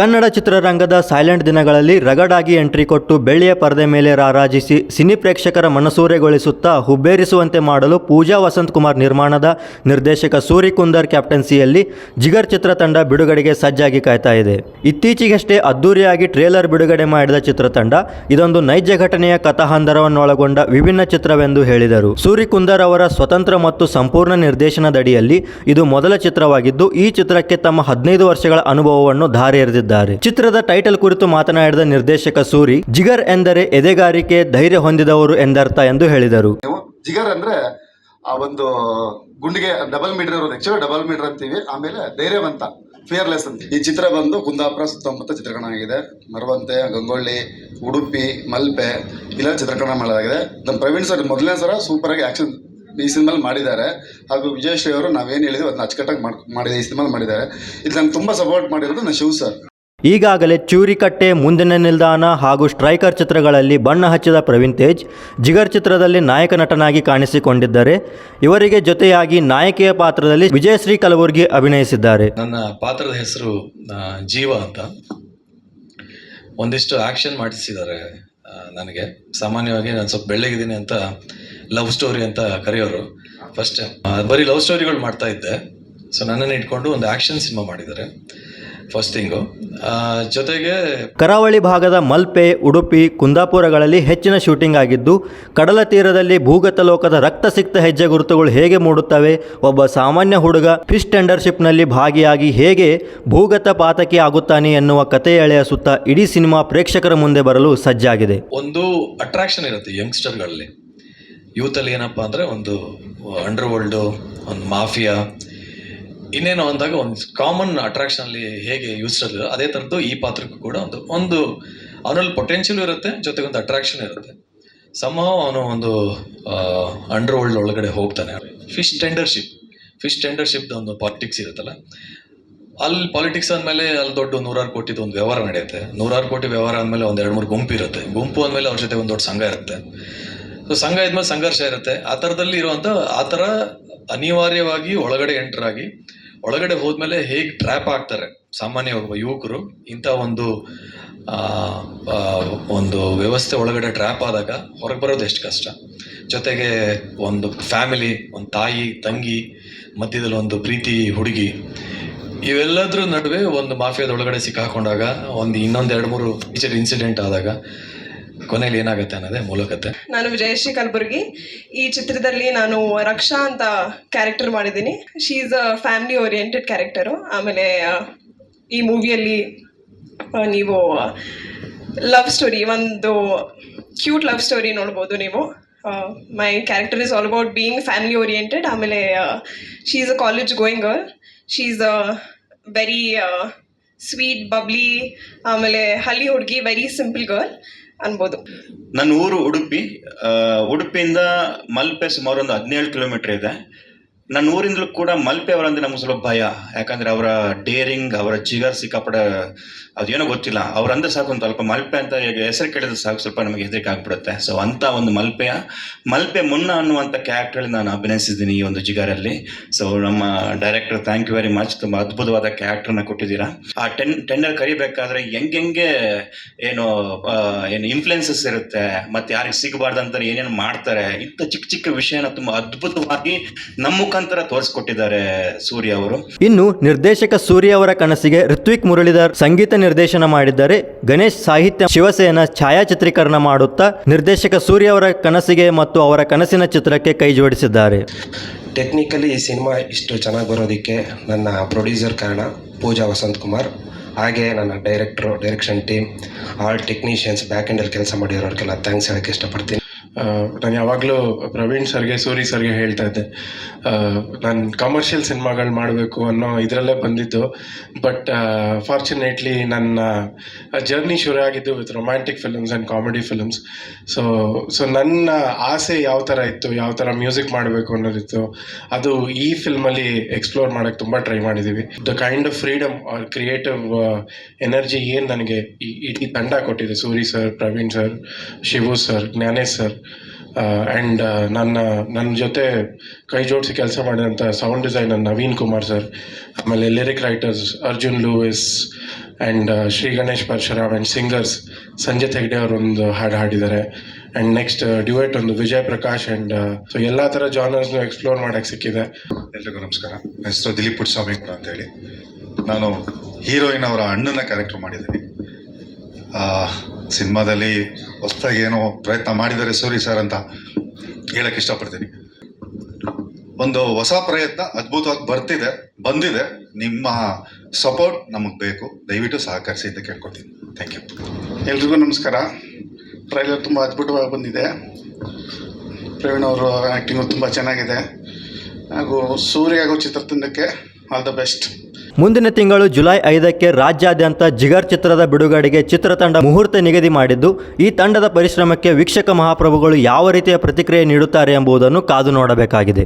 ಕನ್ನಡ ಚಿತ್ರರಂಗದ ಸೈಲೆಂಟ್ ದಿನಗಳಲ್ಲಿ ರಗಡಾಗಿ ಎಂಟ್ರಿ ಕೊಟ್ಟು ಬೆಳ್ಳಿಯ ಪರದೆ ಮೇಲೆ ರಾರಾಜಿಸಿ ಸಿನಿ ಪ್ರೇಕ್ಷಕರ ಮನಸೂರೆಗೊಳಿಸುತ್ತಾ ಹುಬ್ಬೇರಿಸುವಂತೆ ಮಾಡಲು ಪೂಜಾ ವಸಂತ್ ಕುಮಾರ್ ನಿರ್ಮಾಣದ ನಿರ್ದೇಶಕ ಸೂರಿ ಕುಂದರ್ ಕ್ಯಾಪ್ಟನ್ಸಿಯಲ್ಲಿ ಜಿಗರ್ ಚಿತ್ರತಂಡ ಬಿಡುಗಡೆಗೆ ಸಜ್ಜಾಗಿ ಕಾಯ್ತಾ ಇದೆ. ಇತ್ತೀಚೆಗಷ್ಟೇ ಅದ್ದೂರಿಯಾಗಿ ಟ್ರೇಲರ್ ಬಿಡುಗಡೆ ಮಾಡಿದ ಚಿತ್ರತಂಡ ಇದೊಂದು ನೈಜ ಘಟನೆಯ ಕಥಾಹಂದರವನ್ನೊಳಗೊಂಡ ವಿಭಿನ್ನ ಚಿತ್ರವೆಂದು ಹೇಳಿದರು. ಸೂರಿ ಕುಂದರ್ ಅವರ ಸ್ವತಂತ್ರ ಮತ್ತು ಸಂಪೂರ್ಣ ನಿರ್ದೇಶನದಡಿಯಲ್ಲಿ ಇದು ಮೊದಲ ಚಿತ್ರವಾಗಿದ್ದು, ಈ ಚಿತ್ರಕ್ಕೆ ತಮ್ಮ ಹದಿನೈದು ವರ್ಷಗಳ ಅನುಭವವನ್ನು ಧಾರೆ ಚಿತ್ರದ ಟೈಟಲ್ ಕುರಿತು ಮಾತನಾಡಿದ ನಿರ್ದೇಶಕ ಸೂರಿ ಜಿಗರ್ ಎಂದರೆ ಎದೆಗಾರಿಕೆ ಧೈರ್ಯ ಹೊಂದಿದವರು ಎಂದರ್ಥ ಎಂದು ಹೇಳಿದರು. ಜಿಗರ್ ಅಂದ್ರೆ ಆ ಒಂದು ಗುಂಡಿಗೆ ಡಬಲ್ ಮೀಟರ್ ಇರೋದು ಆಕ್ಚುಲಿ ಡಬಲ್ ಮೀಟರ್ ಅಂತೀವಿ ಆಮೇಲೆ ಧೈರ್ಯವಂತ ಫಿಯರ್ಲೆಸ್ ಅಂತ ಈ ಚಿತ್ರ ಬಂದು ಕುಂದಾಪುರ ಸುತ್ತಮುತ್ತ ಚಿತ್ರೀಕರಣ ಆಗಿದೆ. ಮರವಂತೆ ಗಂಗೊಳ್ಳಿ ಉಡುಪಿ ಮಲ್ಪೆ ಇಲ್ಲ ಚಿತ್ರೀಕರಣ ಮಾಡಲಾಗಿದೆ. ನಮ್ಮ ಪ್ರವೀಣ್ ಸರ್ ಮೊದಲನೇ ಸಲ ಸೂಪರ್ ಆಗಿ ಆಕ್ಷನ್ ಈ ಸಿನಿಮಾಲ್ ಮಾಡಿದ್ದಾರೆ. ಹಾಗೂ ವಿಜಯಶ್ರೀ ಅವರು ನಾವೇನು ಹೇಳಿದ್ವಿ ಅದನ್ನ ಅಚ್ಚುಕಟ್ಟಾಗಿ ಮಾಡಿದ್ದಾರೆ ಮಾಡಿದೆ ಈ ಸಿನಿಮಾಲ್ ಮಾಡಿದ್ದಾರೆ. ಇದು ನಂಗೆ ತುಂಬ ಸಪೋರ್ಟ್ ಮಾಡಿರೋದು ನನ್ನ ಶಿವ್ ಸರ್. ಈಗಾಗಲೇ ಚೂರಿಕಟ್ಟೆ, ಮುಂದಿನ ನಿಲ್ದಾಣ ಹಾಗೂ ಸ್ಟ್ರೈಕರ್ ಚಿತ್ರಗಳಲ್ಲಿ ಬಣ್ಣ ಹಚ್ಚಿದ ಪ್ರವೀಣ್ ತೇಜ್ ಜಿಗರ್ ಚಿತ್ರದಲ್ಲಿ ನಾಯಕ ನಟನಾಗಿ ಕಾಣಿಸಿಕೊಂಡಿದ್ದಾರೆ. ಇವರಿಗೆ ಜೊತೆಯಾಗಿ ನಾಯಕಿಯ ಪಾತ್ರದಲ್ಲಿ ವಿಜಯಶ್ರೀ ಕಲಬುರ್ಗಿ ಅಭಿನಯಿಸಿದ್ದಾರೆ. ನನ್ನ ಪಾತ್ರದ ಹೆಸರು ಜೀವ ಅಂತ. ಒಂದಿಷ್ಟು ಆಕ್ಷನ್ ಮಾಡಿಸಿದ್ದಾರೆ ನನಗೆ. ಸಾಮಾನ್ಯವಾಗಿ ನಾನು ಸ್ವಲ್ಪ ಬೆಳ್ಳಗಿದ್ದೀನಿ ಅಂತ ಲವ್ ಸ್ಟೋರಿ ಅಂತ ಕರೆಯೋರು. ಫಸ್ಟ್ ಬರೀ ಲವ್ ಸ್ಟೋರಿಗಳು ಮಾಡ್ತಾ ಇದ್ದೆ. ಸೊ ನನ್ನನ್ನು ಇಟ್ಕೊಂಡು ಒಂದು ಆಕ್ಷನ್ ಸಿನಿಮಾ ಮಾಡಿದ್ದಾರೆ. ಫಸ್ಟ್ ಥಿಂಗು ಜೊತೆಗೆ ಕರಾವಳಿ ಭಾಗದ ಮಲ್ಪೆ ಉಡುಪಿ ಕುಂದಾಪುರಗಳಲ್ಲಿ ಹೆಚ್ಚಿನ ಶೂಟಿಂಗ್ ಆಗಿದ್ದು ಕಡಲ ತೀರದಲ್ಲಿ ಭೂಗತ ಲೋಕದ ರಕ್ತಸಿಕ್ತ ಹೆಜ್ಜೆ ಗುರುತುಗಳು ಹೇಗೆ ಮೂಡುತ್ತವೆ ಒಬ್ಬ ಸಾಮಾನ್ಯ ಹುಡುಗ ಫಿಶ್ ಟೆಂಡರ್ಶಿಪ್ನಲ್ಲಿ ಭಾಗಿಯಾಗಿ ಹೇಗೆ ಭೂಗತ ಪಾತಕಿ ಆಗುತ್ತಾನೆ ಎನ್ನುವ ಕತೆ ಎಳೆಯ ಸುತ್ತ ಇಡೀ ಸಿನಿಮಾ ಪ್ರೇಕ್ಷಕರ ಮುಂದೆ ಬರಲು ಸಜ್ಜಾಗಿದೆ. ಒಂದು ಅಟ್ರಾಕ್ಷನ್ ಇರುತ್ತೆ ಯಂಗ್ಸ್ಟರ್ಗಳಲ್ಲಿ ಯೂತಲ್ಲಿ ಏನಪ್ಪ ಅಂದರೆ ಒಂದು ಅಂಡರ್ ವರ್ಲ್ಡು ಒಂದು ಮಾಫಿಯಾ ಇನ್ನೇನು ಅಂದಾಗ ಒಂದು ಕಾಮನ್ ಅಟ್ರಾಕ್ಷನಲ್ಲಿ ಹೇಗೆ ಯೂಸ್ ಯೂಸ್ಟರ್ ಅದೇ ಥರದ್ದು ಈ ಪಾತ್ರಕ್ಕೂ ಕೂಡ ಒಂದು ಒಂದು ಅವನಲ್ಲಿ ಪೊಟೆನ್ಷಿಯಲ್ ಇರುತ್ತೆ, ಜೊತೆಗೆ ಒಂದು ಅಟ್ರಾಕ್ಷನ್ ಇರುತ್ತೆ. ಸಮಹ ಅವನು ಒಂದು ಅಂಡರ್ ವರ್ಲ್ಡ್ ಒಳಗಡೆ ಹೋಗ್ತಾನೆ. ಫಿಶ್ ಟೆಂಡರ್ಶಿಪ್ ಫಿಶ್ ಟೆಂಡರ್ಶಿಪ್ದು ಒಂದು ಪಾಲಿಟಿಕ್ಸ್ ಇರುತ್ತಲ್ಲ. ಅಲ್ಲಿ ಪಾಲಿಟಿಕ್ಸ್ ಅಂದಮೇಲೆ ಅಲ್ಲಿ ದೊಡ್ಡ ನೂರಾರು ಕೋಟಿದು ಒಂದು ವ್ಯವಹಾರ ನಡೆಯುತ್ತೆ. ನೂರಾರು ಕೋಟಿ ವ್ಯವಹಾರ ಅಂದಮೇಲೆ ಒಂದು ಎರಡು ಮೂರು ಗುಂಪು ಇರುತ್ತೆ. ಗುಂಪು ಅಂದಮೇಲೆ ಅವ್ರ ಜೊತೆ ಒಂದು ದೊಡ್ಡ ಸಂಘ ಇರುತ್ತೆ. ಸೊ ಸಂಘ ಇದ್ಮೇಲೆ ಸಂಘರ್ಷ ಇರುತ್ತೆ. ಆ ಥರದಲ್ಲಿ ಇರುವಂಥ ಆ ಥರ ಅನಿವಾರ್ಯವಾಗಿ ಒಳಗಡೆ ಎಂಟರಾಗಿ ಒಳಗಡೆ ಹೋದ್ಮೇಲೆ ಹೇಗೆ ಟ್ರ್ಯಾಪ್ ಆಗ್ತಾರೆ? ಸಾಮಾನ್ಯ ಒಬ್ಬ ಯುವಕರು ಇಂಥ ಒಂದು ಒಂದು ವ್ಯವಸ್ಥೆ ಒಳಗಡೆ ಟ್ರ್ಯಾಪ್ ಆದಾಗ ಹೊರಗೆ ಬರೋದು ಎಷ್ಟು ಕಷ್ಟ. ಜೊತೆಗೆ ಒಂದು ಫ್ಯಾಮಿಲಿ ಒಂದು ತಾಯಿ, ತಂಗಿ, ಮಧ್ಯದಲ್ಲಿ ಒಂದು ಪ್ರೀತಿ, ಹುಡುಗಿ, ಇವೆಲ್ಲದ್ರ ನಡುವೆ ಒಂದು ಮಾಫಿಯಾದ ಒಳಗಡೆ ಸಿಕ್ಕಾಕೊಂಡಾಗ, ಒಂದು ಇನ್ನೊಂದು ಎರಡು ಮೂರು ಟೀಚರ್ ಇನ್ಸಿಡೆಂಟ್ ಆದಾಗ ಕೊನೆಯಲ್ಲಿ ಏನಾಗುತ್ತೆ ಅನ್ನೋದೇ ಮೂಲಕತೆ ನಾನು ವಿಜಯಶ್ರೀ ಕಲಬುರ್ಗಿ. ಈ ಚಿತ್ರದಲ್ಲಿ ನಾನು ರಕ್ಷಾ ಅಂತ ಕ್ಯಾರೆಕ್ಟರ್ ಮಾಡಿದ್ದೀನಿ. She is a family oriented character ಆಮೇಲೆ ಈ ಮೂವಿಯಲ್ಲಿ ನೀವು ಲವ್ ಸ್ಟೋರಿ ಒಂದು ಕ್ಯೂಟ್ ಲವ್ ಸ್ಟೋರಿ ನೋಡ್ಬೋದು ನೀವು. My character is all about being family oriented ಆಮೇಲೆ she is a college going girl she is a very sweet bubbly ಆಮೇಲೆ ಹಳ್ಳಿ ಹುಡುಗಿ ವೆರಿ ಸಿಂಪಲ್ ಗರ್ಲ್ ಅನ್ಬೋದು. ನನ್ನ ಊರು ಉಡುಪಿ. ಉಡುಪಿಯಿಂದ ಮಲ್ಪೆ ಸುಮಾರು ಒಂದು ಹದಿನೇಳು ಕಿಲೋಮೀಟರ್ ಇದೆ. ನನ್ನ ಊರಿಂದಲೂ ಕೂಡ ಮಲ್ಪೆ ಅವರಂದ್ರೆ ನಮ್ಗೆ ಸ್ವಲ್ಪ ಭಯ ಯಾಕಂದ್ರೆ ಅವರ ಡೇರಿಂಗ್, ಅವರ ಜಿಗರ್ ಸಿಕ್ಕಾಪಡೆ ಅದೇನೋ ಗೊತ್ತಿಲ್ಲ. ಅವ್ರಂದ್ರೆ ಸಾಕು ಒಂದು ಸ್ವಲ್ಪ ಮಲ್ಪೆ ಅಂತ ಹೆಸರು ಕೇಳಿದ್ರೆ ಸಾಕು, ಸ್ವಲ್ಪ ನಮಗೆ ಹೆದರಿಕೆ ಆಗ್ಬಿಡುತ್ತೆ. ಸೊ ಅಂತ ಒಂದು ಮಲ್ಪೆಯ, ಮಲ್ಪೆ ಮುನ್ನ ಅನ್ನುವಂಥ ಕ್ಯಾರೆಕ್ಟರ್ ನಾನು ಅಭಿನಯಿಸಿದ್ದೀನಿ ಈ ಒಂದು ಜಿಗರಲ್ಲಿ. ಸೊ ನಮ್ಮ director thank you very much ತುಂಬ ಅದ್ಭುತವಾದ ಕ್ಯಾರೆಕ್ಟರ್ನ ಕೊಟ್ಟಿದ್ದೀರಾ. ಆ ಟೆನ್ ಟೆಂಡರ್ ಕರಿಬೇಕಾದ್ರೆ ಹೆಂಗೆಂಗೆ ಏನು ಏನು ಇನ್ಫ್ಲುಯೆನ್ಸಸ್ ಇರುತ್ತೆ, ಮತ್ತೆ ಯಾರಿಗೆ ಸಿಗಬಾರ್ದಂತ ಏನೇನು ಮಾಡ್ತಾರೆ, ಇಂಥ ಚಿಕ್ಕ ಚಿಕ್ಕ ವಿಷಯನ ತುಂಬ ಅದ್ಭುತವಾಗಿ ನಮ್ಮ ತೋರಿಸ್ಕೊಟ್ಟಿದ್ದಾರೆ ಸೂರ್ಯ ಅವರು. ಇನ್ನು ನಿರ್ದೇಶಕ ಸೂರ್ಯ ಅವರ ಕನಸಿಗೆ ಋತ್ವಿಕ್ ಮುರಳೀಧರ್ ಸಂಗೀತ ನಿರ್ದೇಶನ ಮಾಡಿದ್ದಾರೆ. ಗಣೇಶ್ ಸಾಹಿತ್ಯ ಶಿವಸೇನ ಛಾಯಾಚಿತ್ರೀಕರಣ ಮಾಡುತ್ತಾ ನಿರ್ದೇಶಕ ಸೂರ್ಯ ಅವರ ಕನಸಿಗೆ ಮತ್ತು ಅವರ ಕನಸಿನ ಚಿತ್ರಕ್ಕೆ ಕೈ ಜೋಡಿಸಿದ್ದಾರೆ. ಟೆಕ್ನಿಕಲಿ ಈ ಸಿನಿಮಾ ಇಷ್ಟು ಚೆನ್ನಾಗಿ ಬರೋದಕ್ಕೆ ನನ್ನ ಪ್ರೊಡ್ಯೂಸರ್ ಕಾರಣ ಪೂಜಾ ವಸಂತ್ ಕುಮಾರ್. ಹಾಗೆ ನನ್ನ director direction team all technicians back ಎಂಡಲ್ಲಿ ಕೆಲಸ ಮಾಡಿರೋರಿಗೆಲ್ಲ ಥ್ಯಾಂಕ್ಸ್ ಹೇಳೋಕ್ಕೆ ಇಷ್ಟಪಡ್ತೀನಿ. ನಾನು ಯಾವಾಗಲೂ ಪ್ರವೀಣ್ ಸರ್ಗೆ, ಸೂರಿ ಸರ್ಗೆ ಹೇಳ್ತಾ ಇದ್ದೆ. ನಾನು ಕಮರ್ಷಿಯಲ್ ಸಿನಿಮಾಗಳು ಮಾಡಬೇಕು ಅನ್ನೋ ಇದರಲ್ಲೇ ಬಂದಿದ್ದು. ಬಟ್ ಫಾರ್ಚುನೇಟ್ಲಿ ನನ್ನ ಜರ್ನಿ ಶುರು ಆಗಿದ್ದು with romantic films and comedy films so so ನನ್ನ ಆಸೆ ಯಾವ ಥರ ಇತ್ತು, ಯಾವ ಥರ ಮ್ಯೂಸಿಕ್ ಮಾಡಬೇಕು ಅನ್ನೋದಿತ್ತು, ಅದು ಈ ಫಿಲ್ಮಲ್ಲಿ ಎಕ್ಸ್ಪ್ಲೋರ್ ಮಾಡೋಕ್ಕೆ ತುಂಬ ಟ್ರೈ ಮಾಡಿದ್ದೀವಿ the kind of freedom or creative energy ಏನು ನನಗೆ ಈ ತಂಡ ಕೊಟ್ಟಿದೆ, Suri sir, Praveen sir, Shivu sir, Jnanesh sir and ನನ್ನ ನನ್ನ ಜೊತೆ ಕೈ ಜೋಡಿಸಿ ಕೆಲಸ ಮಾಡಿದಂಥ sound designer Naveen Kumar sir ಆಮೇಲೆ lyric writers Arjun Lewis and Shri Ganesh Parashuram and singers Sanjay Hegde ಅವರು ಒಂದು ಹಾಡು ಹಾಡಿದ್ದಾರೆ. ಆ್ಯಂಡ್ ನೆಕ್ಸ್ಟ್ ಡ್ಯೂಯೆಟ್ ಒಂದು ವಿಜಯ್ ಪ್ರಕಾಶ್ ಆ್ಯಂಡ್ ಸೊ ಎಲ್ಲ ಥರ ಜಾನರ್ಸ್ನು ಎಕ್ಸ್ಪ್ಲೋರ್ ಮಾಡೋಕ್ಕೆ ಸಿಕ್ಕಿದೆ. ಎಲ್ರಿಗೂ ನಮಸ್ಕಾರ. ಹೆಸರು ದಿಲೀಪ್ ಪುಟ್ಸ್ವಾಮಿ ಕೂಡ ಅಂತೇಳಿ ನಾನು ಹೀರೋಯಿನ್ ಅವರ ಅಣ್ಣನ ಕ್ಯಾರೆಕ್ಟರ್ ಮಾಡಿದ್ದೀನಿ. ಸಿನಿಮಾದಲ್ಲಿ ಹೊಸದಾಗಿ ಏನೋ ಪ್ರಯತ್ನ ಮಾಡಿದರೆ ಸೂರಿ ಸರ್ ಅಂತ ಹೇಳಕ್ಕೆ ಇಷ್ಟಪಡ್ತೀನಿ. ಒಂದು ಹೊಸ ಪ್ರಯತ್ನ ಅದ್ಭುತವಾಗಿ ಬರ್ತಿದೆ, ಬಂದಿದೆ. ನಿಮ್ಮ ಸಪೋರ್ಟ್ ನಮಗೆ ಬೇಕು. ದಯವಿಟ್ಟು ಸಹಕರಿಸಿ ಅಂತ ಕೇಳ್ಕೊತೀನಿ ಥ್ಯಾಂಕ್ ಯು ಎಲ್ರಿಗೂ ನಮಸ್ಕಾರ. ಟ್ರೈಲರ್ ತುಂಬ ಅದ್ಭುತವಾಗಿ ಬಂದಿದೆ. ಪ್ರವೀಣ್ ಅವರು ಆ್ಯಕ್ಟಿಂಗು ತುಂಬ ಚೆನ್ನಾಗಿದೆ. ಹಾಗೂ ಸೂರ್ಯ ಹಾಗೂ ಚಿತ್ರತಂಡಕ್ಕೆ ಆಲ್ ದ ಬೆಸ್ಟ್ ಮುಂದಿನ ತಿಂಗಳು ಜುಲೈ ಐದಕ್ಕೆ ರಾಜ್ಯಾದ್ಯಂತ ಜಿಗರ್ ಚಿತ್ರದ ಬಿಡುಗಡೆಗೆ ಚಿತ್ರತಂಡ ಮುಹೂರ್ತ ನಿಗದಿ ಮಾಡಿದ್ದು, ಈ ತಂಡದ ಪರಿಶ್ರಮಕ್ಕೆ ವೀಕ್ಷಕ ಮಹಾಪ್ರಭುಗಳು ಯಾವ ರೀತಿಯ ಪ್ರತಿಕ್ರಿಯೆ ನೀಡುತ್ತಾರೆ ಎಂಬುದನ್ನು ಕಾದು ನೋಡಬೇಕಾಗಿದೆ.